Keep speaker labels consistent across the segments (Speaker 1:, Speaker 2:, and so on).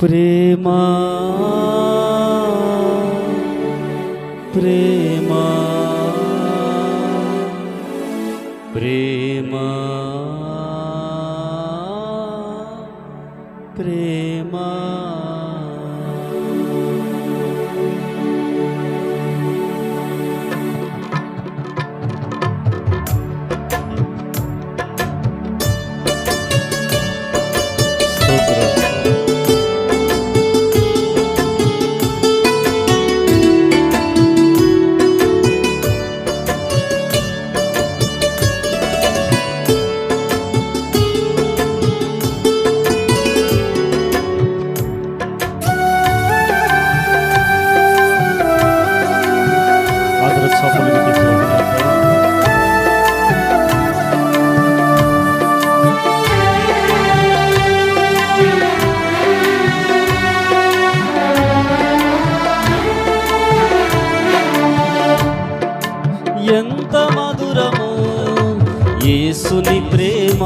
Speaker 1: ప్రేమ ప్రేమ ప్రేమ ప్రేమ. యేసుని ప్రేమ.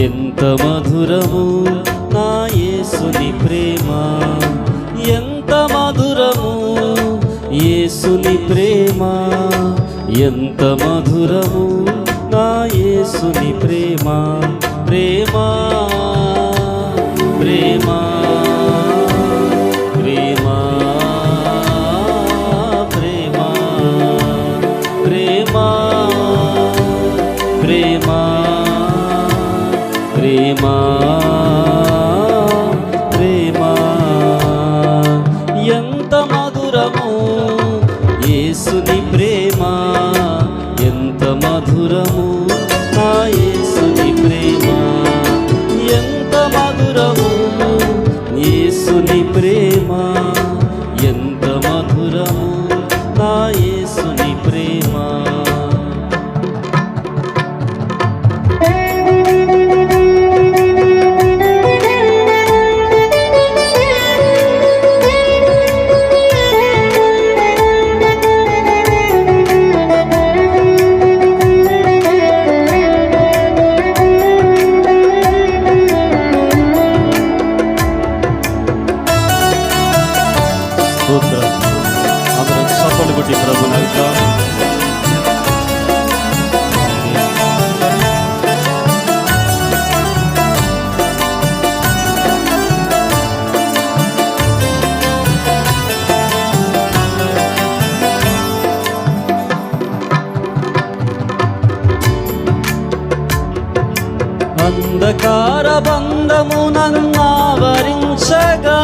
Speaker 1: ఎంత మధురము నా యేసుని ప్రేమ. ఎంత మధురము యేసుని ప్రేమ. ఎంత మధురము నా యేసుని ప్రేమ. ప్రేమ స్తోత్రం అందరం చప్పలు కొట్టి ప్రభు నడుద్దాం అంధకార బంధము నన్నావరించగా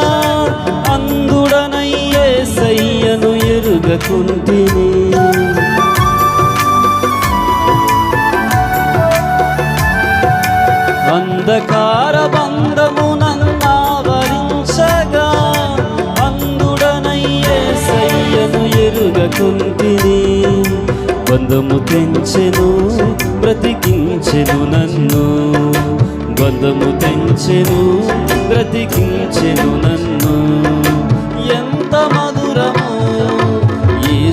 Speaker 1: అందుడనయ్యే సయ్యను ఎరుగకుంటిని అంధకార బంధము నన్నావరించగా అందుడనయ్యే సయ్యను ఎరుగకుంటిని. బంధము తెంచెను బ్రతికించెను నన్ను. బంధము తెంచెను బ్రతికించెను నన్ను.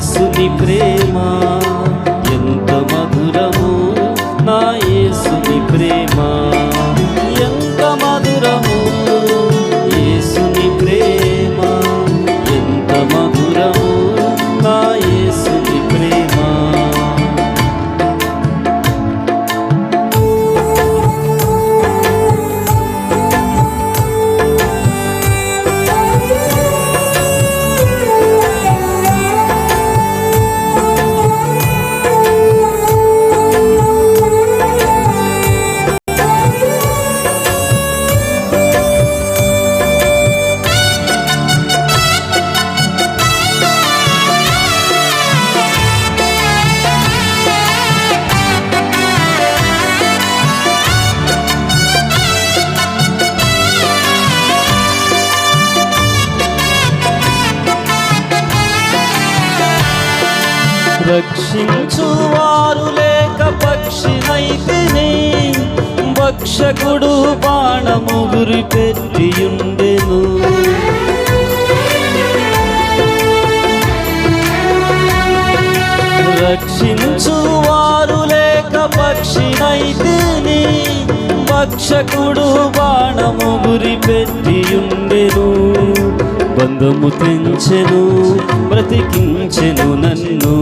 Speaker 1: యేసుని ప్రేమ. రక్షించువారు లేక పక్షినైతిని భక్షకుడు బాణము గురి పెట్టియుండెను రక్షించువారు లేక పక్షినైతిని భక్షకుడు బాణము గురి పెట్టియుండెను బంధము తెంచెను బ్రతికించెను నన్ను.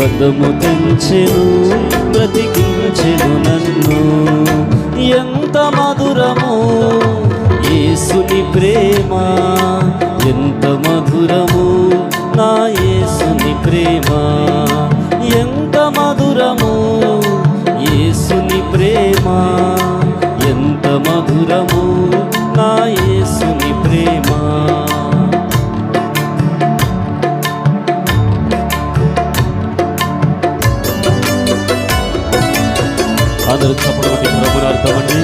Speaker 1: బంధము తెంచెను బ్రతికించెను నన్ను. ఎంత మధురము యేసుని ప్రేమ ఎంత మధురము. అందరూ చప్పటి ప్రభుని అర్థమండి.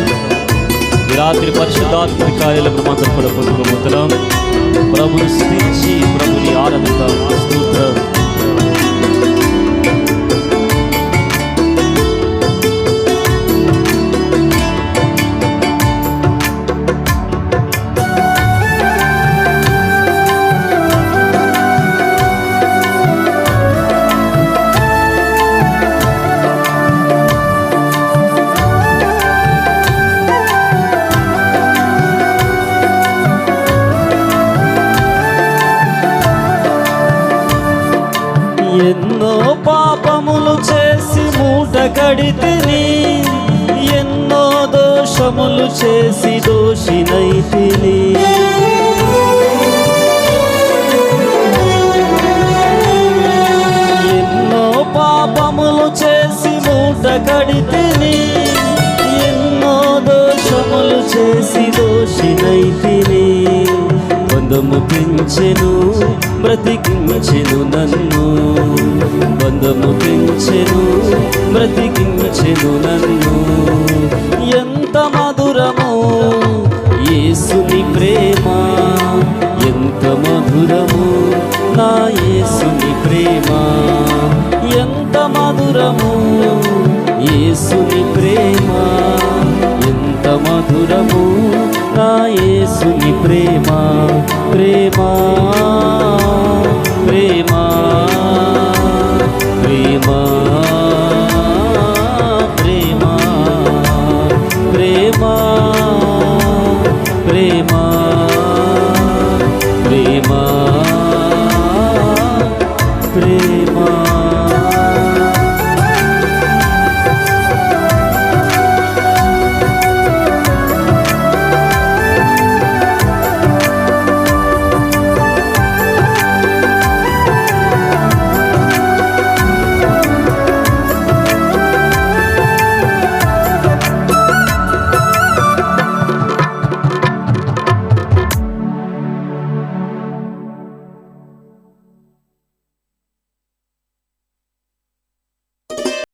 Speaker 1: ఈ రాత్రి పరిశుద్ధాత్మ కార్యాలకు మాత్రం కూడా పొందుకోబోతున్నాం ప్రభుని స్థించి ప్రభుని ఆరాధిద్దాం. స్తోత్రం. పడితిని ఎన్నో దోషములు చేసి దోషినైతిని ఎన్నో పాపములు చేసి మూట కడితిని ఎన్నో దోషములు చేసి దోషినైతిని బంధము పెంచెను బ్రతికించెను నన్ను. బంధము పెంచెను బ్రతికించెను నన్ను. ఎంత మధురము యేసుని ప్రేమ ఎంత మధురము నా యేసుని ప్రేమ. ఎంత మధురము యేసుని ప్రేమ ఎంత మధురము నా యేసుని ప్రేమ. ప్రేమ ప్రేమ.